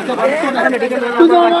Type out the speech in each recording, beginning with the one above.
Sir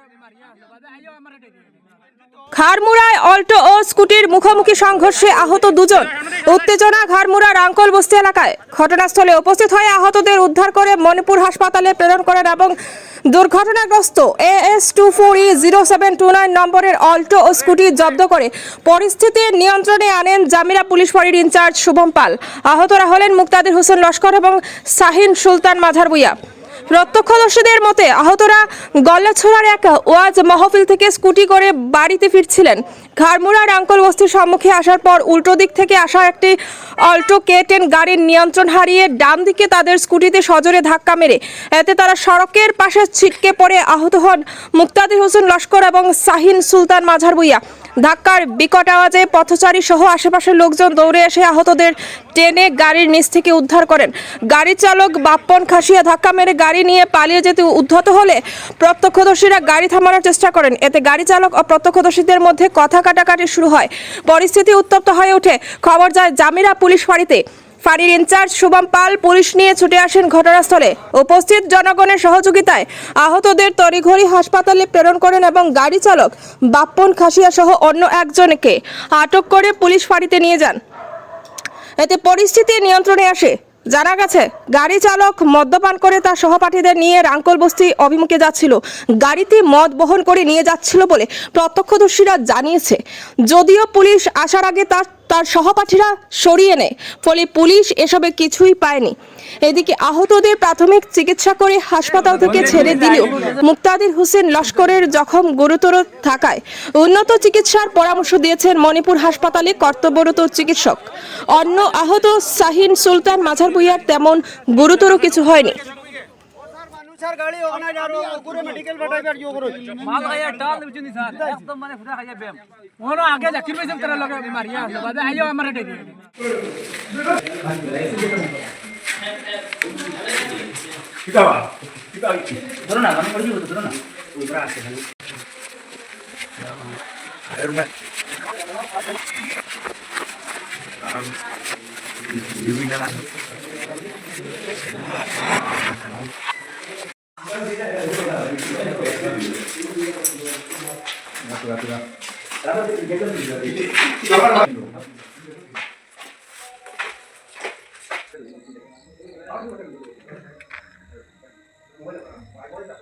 তারা ঘাড়মুড়ায় Alto ও স্কুটির মুখোমুখি সংঘর্ষে আহত দুজন। উত্তেজনা ঘাড়মুড়া রাঙ্কল বস্তি এলাকায়। ঘটনাস্থলে উপস্থিত হয়ে আহতদের উদ্ধার করে মণিপুর হাসপাতালে প্রেরণ করেন এবং দুর্ঘটনাগ্রস্ত AS two four E zero seven two nine নম্বরের অল্টো ও স্কুটি জব্দ করে পরিস্থিতি নিয়ন্ত্রণে আনেন জামিরা পুলিশ ফাঁড়ির ইনচার্জ শুভম পাল। আহতরা হলেন মুক্তাদির হোসেন লস্কর এবং শাহিন সুলতান মাঝার ভুইয়া প্রত্যক্ষদর্শীদের মতে আহতরা গল্লাছড়ার এক ওয়াজ মহফিল থেকে স্কুটি করে বাড়িতে ফিরছিলেন। ঘাড়মুড়ার আঙ্কল বস্তির সম্মুখে আসার পর উল্টো দিক থেকে আসা একটি অল্টো কে টেন গাড়ির নিয়ন্ত্রণ হারিয়ে ডান দিকে তাদের স্কুটিতে সজোরে ধাক্কা মেরে। এতে তারা সড়কের পাশে ছিটকে পড়ে আহত হন মুক্তাদির হোসেন লস্কর এবং শাহিন সুলতান মাঝার ভুইয়া ধাক্কার বিকট আওয়াজে পথচারী সহ আশেপাশের লোকজন দৌড়ে এসে আহতদের টেনে গাড়ির নিচ থেকে উদ্ধার করেন। গাড়ি চালক বাপ্পন খাসিয়া ধাক্কা মেরে গাড়ি নিয়ে পালিয়ে যেতে উদ্ধত হলে প্রত্যক্ষদর্শীরা গাড়ি থামানোর চেষ্টা করেন। এতে গাড়ি চালক ও প্রত্যক্ষদর্শীদের মধ্যে কথা কাটাকাটি শুরু হয়। পরিস্থিতি উত্তপ্ত হয়ে ওঠে। খবর যায় জামিরা পুলিশ ফাঁড়িতে। ফাঁড়ির ইনচার্জ শুভম পাল পুলিশ নিয়ে ছুটে আসেন ঘটনাস্থলে। উপস্থিত জনগণের সহযোগিতায় আহতদের তড়িঘড়ি হাসপাতালে প্রেরণ করেন এবং গাড়ি চালক বাপ্পন খাসিয়া সহ অন্য একজনকে আটক করে পুলিশ ফাঁড়িতে নিয়ে যান। এতে পরিস্থিতি নিয়ন্ত্রণে আসে। জানা গেছে, গাড়ি চালক মদ্যপান করে তার সহপাঠীদের নিয়ে রাঙ্কল বস্তি অভিমুখে যাচ্ছিল। গাড়িতে মদ বহন করে নিয়ে যাচ্ছিল বলে প্রত্যক্ষদর্শীরা জানিয়েছে। যদিও পুলিশ আসার আগে তার তার সহপাঠীরা সরিয়ে নেয়, ফলে পুলিশ এসবে কিছুই পায়নি। এদিকে আহতদের প্রাথমিক চিকিৎসা করে হাসপাতাল থেকে ছেড়ে দিলেও মুক্তাদির হোসেন লস্করের জখম গুরুতর থাকায় উন্নত চিকিৎসার পরামর্শ দিয়েছেন মণিপুর হাসপাতালে কর্তব্যরত চিকিৎসক। অন্য আহত শাহিন সুলতান মাঝার ভুইয়ার তেমন গুরুতর কিছু হয়নি। চার গাড়ি ওখানে আর গুরে মেডিকেল বাটাই বার যোগ রই মাল গায়া ডাল বুঝুনি স্যার একদম মানে ফুটা খাইয়া ব্যায়াম ওর আগে জাকির ভাই যেমন লাগে বিমারি আসলো বাদে আইও আমার এটা দিয়ে কিটা বা কিটা ধরো না আমি করে দিব ধরো না উপরে আছে আর মা Um, you know. Gracias.